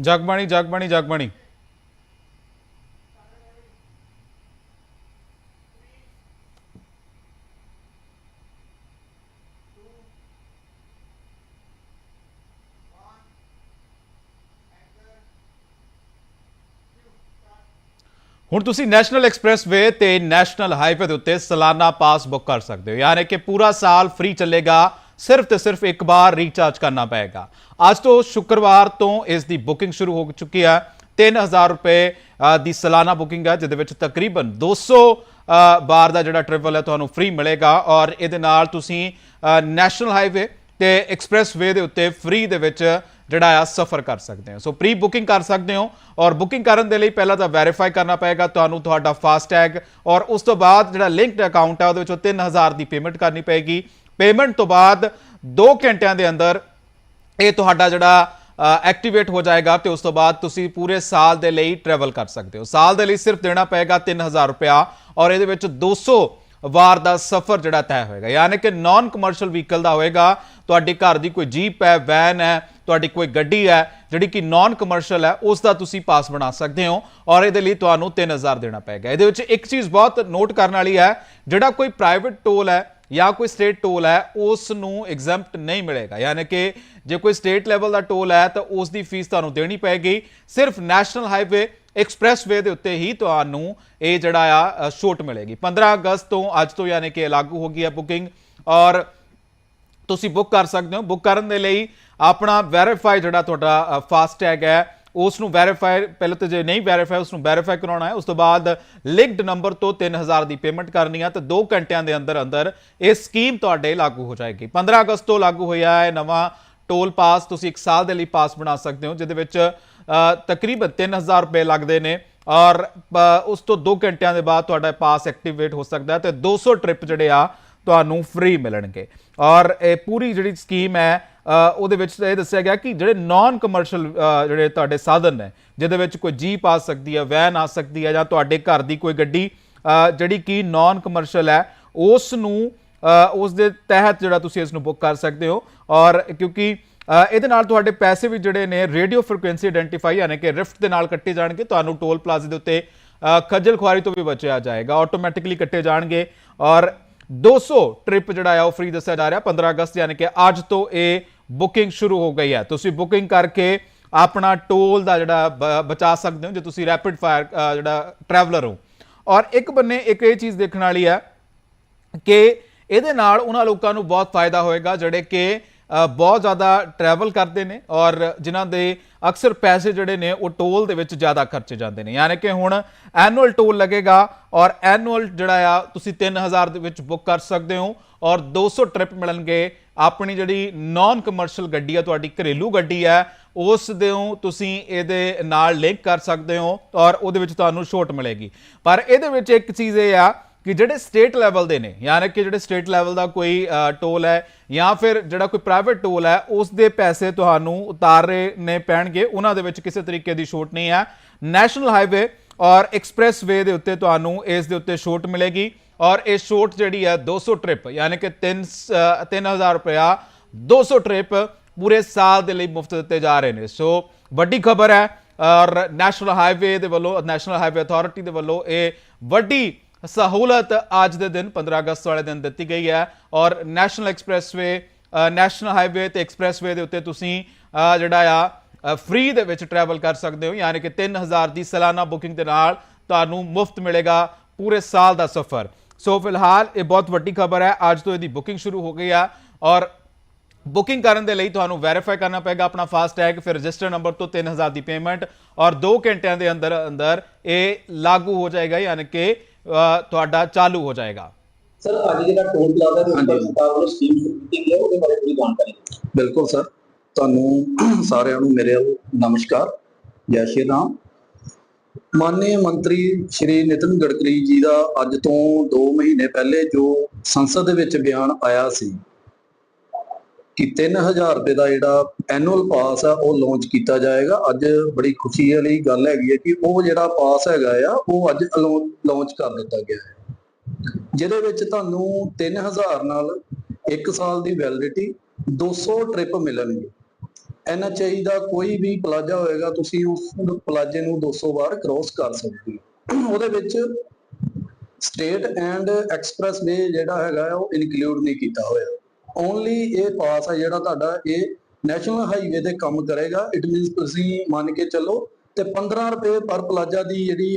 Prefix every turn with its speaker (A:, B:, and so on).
A: ਜਗਬਾਣੀ ਜਗਬਾਣੀ ਜਗਬਾਣੀ ਹੁਣ ਤੁਸੀਂ national expressway ਤੇ ਨੈਸ਼ਨਲ ਹਾਈਵੇ ਦੇ ਉੱਤੇ ਸਾਲਾਨਾ ਪਾਸ ਬੁੱਕ ਕਰ ਸਕਦੇ ਹੋ। ਯਾਨੀ ਕਿ ਪੂਰਾ ਸਾਲ ਫ੍ਰੀ ਚੱਲੇਗਾ ਸਿਰਫ ਤੇ ਸਿਰਫ ਇੱਕ ਵਾਰ ਰੀਚਾਰਜ ਕਰਨਾ ਪਏਗਾ। ਅੱਜ ਤੋਂ ਸ਼ੁੱਕਰਵਾਰ ਤੋਂ ਇਸ ਦੀ ਬੁਕਿੰਗ ਸ਼ੁਰੂ ਹੋ ਚੁੱਕੀ ਹੈ। 3000 ਰੁਪਏ ਦੀ ਸਾਲਾਨਾ ਬੁਕਿੰਗ ਹੈ ਜਿਹਦੇ ਵਿੱਚ ਤਕਰੀਬਨ 200 ਅ, ਬਾਰ ਦਾ ਜਿਹੜਾ ਟ੍ਰੈਵਲ ਹੈ ਤੁਹਾਨੂੰ ਫ੍ਰੀ ਮਿਲੇਗਾ ਔਰ ਇਹਦੇ ਨਾਲ ਤੁਸੀਂ ਨੈਸ਼ਨਲ ਹਾਈਵੇ ਤੇ ਐਕਸਪ੍ਰੈਸਵੇ ਦੇ ਉੱਤੇ ਫ੍ਰੀ ਦੇ ਵਿੱਚ ਜਿਹੜਾ ਆ ਸਫਰ ਕਰ ਸਕਦੇ ਹੋ। ਸੋ ਪ੍ਰੀ ਬੁਕਿੰਗ ਕਰ ਸਕਦੇ ਹੋ ਔਰ ਬੁਕਿੰਗ ਕਰਨ ਦੇ ਲਈ ਪਹਿਲਾਂ ਤਾਂ ਵੈਰੀਫਾਈ ਕਰਨਾ ਪਏਗਾ ਤੁਹਾਨੂੰ ਤੁਹਾਡਾ ਫਾਸਟੈਗ ਔਰ ਉਸ ਤੋਂ ਬਾਅਦ ਜਿਹੜਾ ਲਿੰਕਡ ਅਕਾਊਂਟ ਹੈ ਉਹਦੇ ਵਿੱਚੋਂ 3000 ਦੀ ਪੇਮੈਂਟ ਕਰਨੀ ਪਏਗੀ। ਪੇਮੈਂਟ ਤੋਂ ਬਾਅਦ 2 ਘੰਟਿਆਂ ਦੇ ਅੰਦਰ ਇਹ ਤੁਹਾਡਾ ਜਿਹੜਾ ਐਕਟੀਵੇਟ ਹੋ ਜਾਏਗਾ ਤੇ ਉਸ ਤੋਂ ਬਾਅਦ ਤੁਸੀਂ ਪੂਰੇ ਸਾਲ ਦੇ ਲਈ ਟਰੈਵਲ ਕਰ ਸਕਦੇ ਹੋ। ਸਾਲ ਦੇ ਲਈ ਸਿਰਫ ਦੇਣਾ ਪਏਗਾ 3000 ਰੁਪਇਆ ਔਰ ਇਹਦੇ ਵਿੱਚ 200 ਵਾਰ ਦਾ ਸਫ਼ਰ ਜਿਹੜਾ ਤੈਅ ਹੋਏਗਾ। ਯਾਨੀ ਕਿ ਨਾਨ ਕਮਰਸ਼ੀਅਲ ਵਹੀਕਲ ਦਾ ਹੋਏਗਾ, ਤੁਹਾਡੇ ਘਰ ਦੀ ਕੋਈ ਜੀਪ ਹੈ ਵੈਨ ਹੈ, ਤੁਹਾਡੀ ਕੋਈ ਗੱਡੀ ਹੈ, ਜਿਹੜੀ ਕਿ ਨਾਨ ਕਮਰਸ਼ੀਅਲ ਹੈ, ਉਸ ਦਾ ਤੁਸੀਂ ਪਾਸ ਬਣਾ ਸਕਦੇ ਹੋ ਔਰ ਇਹਦੇ ਲਈ ਤੁਹਾਨੂੰ 3000 ਦੇਣਾ ਪਏਗਾ। ਇਹਦੇ ਵਿੱਚ ਇੱਕ ਚੀਜ਼ ਬਹੁਤ ਨੋਟ ਕਰਨ ਵਾਲੀ ਹੈ, ਜਿਹੜਾ ਕੋਈ ਪ੍ਰਾਈਵੇਟ ਟੋਲ ਹੈ ਜਾਂ ਕੋਈ ਸਟੇਟ ਟੋਲ ਹੈ ਉਸ ਨੂੰ ਐਗਜ਼ੈਂਪਟ ਨਹੀਂ ਮਿਲੇਗਾ। ਯਾਨੀ ਕਿ ਜੇ ਕੋਈ ਸਟੇਟ ਲੈਵਲ ਦਾ ਟੋਲ ਹੈ, ਤਾਂ ਉਸ ਦੀ ਫੀਸ ਤੁਹਾਨੂੰ ਦੇਣੀ ਪਏਗੀ। ਸਿਰਫ ਨੈਸ਼ਨਲ ਹਾਈਵੇ ਐਕਸਪ੍ਰੈਸਵੇ ਦੇ ਉੱਤੇ ਹੀ ਤੁਹਾਨੂੰ ਇਹ ਜਿਹੜਾ ਆ ਛੋਟ ਮਿਲੇਗੀ। 15 ਅਗਸਤ ਤੋਂ ਅੱਜ ਤੋਂ ਯਾਨੀ ਕਿ ਇਹ ਲਾਗੂ ਹੋ ਗਈ ਹੈ ਬੁਕਿੰਗ ਔਰ ਤੁਸੀਂ ਬੁੱਕ ਕਰ ਸਕਦੇ ਹੋ। ਬੁੱਕ ਕਰਨ ਦੇ ਲਈ ਆਪਣਾ ਵੈਰੀਫਾਈ ਜਿਹੜਾ ਤੁਹਾਡਾ ਫਾਸਟੈਗ ਹੈ ਉਸ ਨੂੰ ਵੈਰੀਫਾਈ ਪਹਿਲਾਂ ਤਾਂ ਜੇ ਨਹੀਂ ਵੈਰੀਫਾਈ ਉਸ ਨੂੰ ਵੈਰੀਫਾਈ ਕਰਾਉਣਾ ਹੈ। ਉਸ ਤੋਂ ਬਾਅਦ ਲਿੰਕਡ ਨੰਬਰ ਤੋਂ 3000 ਦੀ ਪੇਮੈਂਟ ਕਰਨੀ ਆ ਤੇ 2 ਘੰਟਿਆਂ ਦੇ ਅੰਦਰ ਅੰਦਰ ਇਹ ਸਕੀਮ ਤੁਹਾਡੇ ਲਾਗੂ ਹੋ ਜਾਏਗੀ। 15 ਅਗਸਤ ਤੋਂ ਲਾਗੂ ਹੋਇਆ ਹੈ ਨਵਾਂ ਟੋਲ ਪਾਸ ਤੁਸੀਂ 1 ਸਾਲ ਦੇ ਲਈ ਪਾਸ ਬਣਾ ਸਕਦੇ ਹੋ ਜਿਹਦੇ ਵਿੱਚ ਅ, ਤਕਰੀਬਨ 3000 ਰੁਪਏ ਲੱਗਦੇ ਨੇ ਔਰ ਉਸ ਤੋਂ 2 ਘੰਟਿਆਂ ਦੇ ਬਾਅਦ ਤੁਹਾਡਾ ਪਾਸ ਐਕਟੀਵੇਟ ਹੋ ਸਕਦਾ ਹੈ ਤੇ 200 ਟ੍ਰਿਪ ਜਿਹੜੇ ਆ ਤੁਹਾਨੂੰ ਫ੍ਰੀ ਮਿਲਣਗੇ। ਔਰ ਇਹ ਪੂਰੀ ਜਿਹੜੀ ਸਕੀਮ ਹੈ ਉਹਦੇ ਵਿੱਚ ਇਹ ਦੱਸਿਆ ਗਿਆ ਕਿ ਜਿਹੜੇ ਨਾਨ ਕਮਰਸ਼ੀਅਲ ਜਿਹੜੇ ਤੁਹਾਡੇ ਸਾਧਨ ਨੇ, ਜਿਹਦੇ ਵਿੱਚ ਕੋਈ ਜੀਪ ਆ ਸਕਦੀ ਹੈ ਵੈਨ ਆ ਸਕਦੀ ਹੈ ਜਾਂ ਤੁਹਾਡੇ ਘਰ ਦੀ ਕੋਈ ਗੱਡੀ ਜਿਹੜੀ ਕਿ ਨਾਨ ਕਮਰਸ਼ੀਅਲ ਹੈ ਉਸ ਨੂੰ ਉਸ ਦੇ ਤਹਿਤ ਜਿਹੜਾ ਤੁਸੀਂ ਇਸ ਨੂੰ ਬੁੱਕ ਕਰ ਸਕਦੇ ਹੋ। ਔਰ ਕਿਉਂਕਿ ਇਹਦੇ ਨਾਲ ਤੁਹਾਡੇ ਪੈਸੇ ਵੀ ਜਿਹੜੇ ਨੇ ਰੇਡੀਓ ਫ੍ਰੀਕੁਐਂਸੀ ਆਇਡੈਂਟੀਫਾਈ ਯਾਨੀ ਕਿ ਰਿਫਟ ਦੇ ਨਾਲ ਕੱਟੇ ਜਾਣਗੇ, ਤੁਹਾਨੂੰ ਟੋਲ ਪਲਾਜ਼ੇ ਦੇ ਉੱਤੇ ਖੱਜਲ ਖੁਆਰੀ ਤੋਂ ਵੀ ਬਚਿਆ ਜਾਏਗਾ ਆਟੋਮੈਟਿਕਲੀ ਕੱਟੇ ਜਾਣਗੇ। ਔਰ 200 ਟ੍ਰਿਪ ਜਿਹੜਾ ਆ ਉਹ ਫ੍ਰੀ ਦੱਸਿਆ ਜਾ ਰਿਹਾ 15 ਅਗਸਤ, ਯਾਨੀ ਕਿ ਅੱਜ ਤੋਂ ਇਹ ਬੁਕਿੰਗ ਸ਼ੁਰੂ ਹੋ ਗਈ ਹੈ। ਤੁਸੀਂ ਬੁਕਿੰਗ ਕਰਕੇ ਆਪਣਾ ਟੋਲ ਦਾ ਜਿਹੜਾ ਬ- ਬਚਾ ਸਕਦੇ ਹੋ, ਜੇ ਤੁਸੀਂ ਰੈਪਿਡ ਫਾਇਰ ਜਿਹੜਾ ਟਰੈਵਲਰ ਹੋ। ਔਰ ਇੱਕ ਬੰਨੇ ਇੱਕ ਇਹ ਚੀਜ਼ ਦੇਖਣ ਵਾਲੀ ਹੈ ਕਿ ਇਹਦੇ ਨਾਲ ਉਹਨਾਂ ਲੋਕਾਂ ਨੂੰ ਬਹੁਤ ਫਾਇਦਾ ਹੋਏਗਾ, ਜਿਹੜੇ ਕਿ ਬਹੁਤ ਜ਼ਿਆਦਾ ਟਰੈਵਲ ਕਰਦੇ ਨੇ ਔਰ ਜਿਨ੍ਹਾਂ ਦੇ ਅਕਸਰ ਪੈਸੇ ਜਿਹੜੇ ਨੇ, ਉਹ ਟੋਲ ਦੇ ਵਿੱਚ ਜ਼ਿਆਦਾ ਖਰਚੇ ਜਾਂਦੇ ਨੇ। ਯਾਨੀ ਕਿ ਹੁਣ ਐਨੂਅਲ ਟੋਲ ਲੱਗੇਗਾ ਔਰ ਐਨੂਅਲ ਜਿਹੜਾ ਆ, ਤੁਸੀਂ 3000 ਦੇ ਵਿੱਚ ਬੁੱਕ ਕਰ ਸਕਦੇ ਹੋ ਔਰ 200 ਟ੍ਰਿਪ ਮਿਲਣਗੇ। ਆਪਣੀ ਜਿਹੜੀ ਨਾਨ ਕਮਰਸ਼ੀਅਲ ਗੱਡੀ ਆ, ਤੁਹਾਡੀ ਘਰੇਲੂ ਗੱਡੀ ਹੈ ਉਸ ਦੇ ਤੁਸੀਂ ਇਹਦੇ ਨਾਲ ਲਿੰਕ ਕਰ ਸਕਦੇ ਹੋ ਔਰ ਉਹਦੇ ਵਿੱਚ ਤੁਹਾਨੂੰ ਛੋਟ ਮਿਲੇਗੀ। ਪਰ ਇਹਦੇ ਵਿੱਚ ਇੱਕ ਚੀਜ਼ ਇਹ ਆ ਕਿ ਜਿਹੜੇ ਸਟੇਟ ਲੈਵਲ ਦੇ ਨੇ, ਯਾਨੀ ਕਿ ਜਿਹੜੇ ਸਟੇਟ ਲੈਵਲ ਦਾ ਕੋਈ ਟੋਲ ਹੈ ਜਾਂ ਫਿਰ ਜਿਹੜਾ ਕੋਈ ਪ੍ਰਾਈਵੇਟ ਟੋਲ ਹੈ ਉਸ ਦੇ ਪੈਸੇ ਤੁਹਾਨੂੰ ਉਤਾਰੇ ਨੇ ਪੈਣਗੇ। ਉਹਨਾਂ ਦੇ ਵਿੱਚ ਕਿਸੇ ਤਰੀਕੇ ਦੀ ਛੋਟ ਨਹੀਂ ਹੈ। ਨੈਸ਼ਨਲ ਹਾਈਵੇ ਔਰ ਐਕਸਪ੍ਰੈਸ ਵੇ ਦੇ ਉੱਤੇ ਤੁਹਾਨੂੰ ਇਸ ਦੇ ਉੱਤੇ ਛੋਟ ਮਿਲੇਗੀ। ਔਰ ਇਹ ਛੋਟ ਜਿਹੜੀ ਹੈ 200 ਟ੍ਰਿਪ ਯਾਨੀ ਕਿ 3 3000 ਰੁਪਇਆ 200 ਟ੍ਰਿਪ ਪੂਰੇ ਸਾਲ ਦੇ ਲਈ ਮੁਫਤ ਦਿੱਤੇ ਜਾ ਰਹੇ ਨੇ। ਸੋ ਵੱਡੀ ਖਬਰ ਹੈ ਔਰ ਨੈਸ਼ਨਲ ਹਾਈਵੇ ਦੇ ਵੱਲੋਂ ਨੈਸ਼ਨਲ ਹਾਈਵੇ ਅਥਾਰਟੀ ਦੇ ਵੱਲੋਂ ਇਹ ਵੱਡੀ ਸਹੂਲਤ ਅੱਜ ਦੇ ਦਿਨ 15 ਅਗਸਤ ਵਾਲੇ ਦਿਨ ਦਿੱਤੀ ਗਈ ਹੈ ਔਰ ਨੈਸ਼ਨਲ ਐਕਸਪ੍ਰੈਸਵੇ ਨੈਸ਼ਨਲ ਹਾਈਵੇ ਤੇ ਐਕਸਪ੍ਰੈਸਵੇ ਦੇ ਉੱਤੇ ਤੁਸੀਂ ਜਿਹੜਾ ਆ ਫ੍ਰੀ ਦੇ ਵਿੱਚ ਟਰੈਵਲ ਕਰ ਸਕਦੇ ਹੋ, ਯਾਨੀ ਕਿ 3000 ਦੀ ਸਾਲਾਨਾ ਬੁਕਿੰਗ ਦੇ ਨਾਲ ਤੁਹਾਨੂੰ ਮੁਫਤ ਮਿਲੇਗਾ ਪੂਰੇ ਸਾਲ ਦਾ ਸਫ਼ਰ। ਸੋ ਫਿਲਹਾਲ ਇਹ ਬਹੁਤ ਵੱਡੀ ਖਬਰ ਹੈ, ਅੱਜ ਤੋਂ ਇਹਦੀ ਬੁਕਿੰਗ ਸ਼ੁਰੂ ਹੋ ਗਈ ਆ ਔਰ ਬੁਕਿੰਗ ਕਰਨ ਦੇ ਲਈ ਤੁਹਾਨੂੰ ਵੈਰੀਫਾਈ ਕਰਨਾ ਪਏਗਾ ਆਪਣਾ ਫਾਸਟੈਗ ਫਿਰ ਰਜਿਸਟਰ ਨੰਬਰ ਤੋਂ 3000 ਦੀ ਪੇਮੈਂਟ ਔਰ 2 ਘੰਟਿਆਂ ਦੇ ਅੰਦਰ ਅੰਦਰ ਇਹ ਲਾਗੂ ਹੋ ਜਾਏਗਾ, ਯਾਨੀ ਕਿ ਤੁਹਾਡਾ ਚਾਲੂ ਹੋ ਜਾਏਗਾ।
B: ਸਰ ਅੱਜ ਜਿਹੜਾ ਟੋਲ ਪਲਾਜ਼ਾ ਦੇ ਉੱਪਰ ਸਰਕਾਰ ਵੱਲੋਂ ਸਕੀਮ ਸ਼ੁਰੂ ਕੀਤੀ ਗਈ ਹੈ ਉਹਦੇ ਬਾਰੇ ਥੋੜੀ ਜਾਣਕਾਰੀ।
C: ਬਿਲਕੁਲ ਸਰ। ਤੁਹਾਨੂੰ ਸਾਰਿਆਂ ਨੂੰ ਮੇਰੇ ਵੱਲੋਂ ਨਮਸਕਾਰ। ਜੈ ਸ਼੍ਰੀ ਰਾਮ। ਮਾਨनीय ਮੰਤਰੀ ਸ਼੍ਰੀ ਨਿਤਿਨ ਗਡਕਰੀ ਜੀ ਦਾ ਅੱਜ ਤੋਂ 2 ਮਹੀਨੇ ਪਹਿਲੇ ਜੋ ਸੰਸਦ ਦੇ ਵਿੱਚ ਬਿਆਨ ਆਇਆ ਸੀ ਕਿ 3000 ਰੁਪਏ ਦਾ ਜਿਹੜਾ ਐਨੂਅਲ ਪਾਸ ਆ ਉਹ ਲਾਂਚ ਕੀਤਾ ਜਾਏਗਾ। ਅੱਜ ਬੜੀ ਖੁਸ਼ੀ ਵਾਲੀ ਗੱਲ ਹੈਗੀ ਹੈ ਕਿ ਉਹ ਜਿਹੜਾ ਪਾਸ ਹੈਗਾ ਆ ਉਹ ਅੱਜ ਲਾਂਚ ਕਰ ਦਿੱਤਾ ਗਿਆ ਹੈ। ਜਿਹਦੇ ਵਿੱਚ ਤੁਹਾਨੂੰ 3000 ਨਾਲ 1 ਸਾਲ ਦੀ ਵੈਲਿਡਿਟੀ 200 ਟ੍ਰਿਪ ਮਿਲਣਗੇ। ਐਨਐਚਆਈ ਦਾ ਕੋਈ ਵੀ ਪਲਾਜ਼ਾ ਹੋਏਗਾ ਤੁਸੀਂ ਉਸ ਪਲਾਜ਼ੇ ਨੂੰ 200 ਵਾਰ ਕ੍ਰੋਸ ਕਰ ਸਕਦੇ ਹੋ। ਉਹਦੇ ਵਿੱਚ ਸਟੇਟ ਐਂਡ ਐਕਸਪ੍ਰੈਸ ਵੇ ਜਿਹੜਾ ਹੈਗਾ ਆ, ਉਹ ਇਨਕਲੂਡ ਨਹੀਂ ਕੀਤਾ ਹੋਇਆ। ਓਨਲੀ ਇਹ ਪਾਸ ਹੈ ਜਿਹੜਾ ਤੁਹਾਡਾ ਇਹ ਨੈਸ਼ਨਲ ਹਾਈਵੇ ਤੇ ਕੰਮ ਕਰੇਗਾ। ਇਟ ਮੀਨਸ ਤੁਸੀਂ ਮੰਨ ਕੇ ਚੱਲੋ ਤੇ 15 ਰੁਪਏ ਪਰ ਪਲਾਜ਼ਾ ਦੀ ਜਿਹੜੀ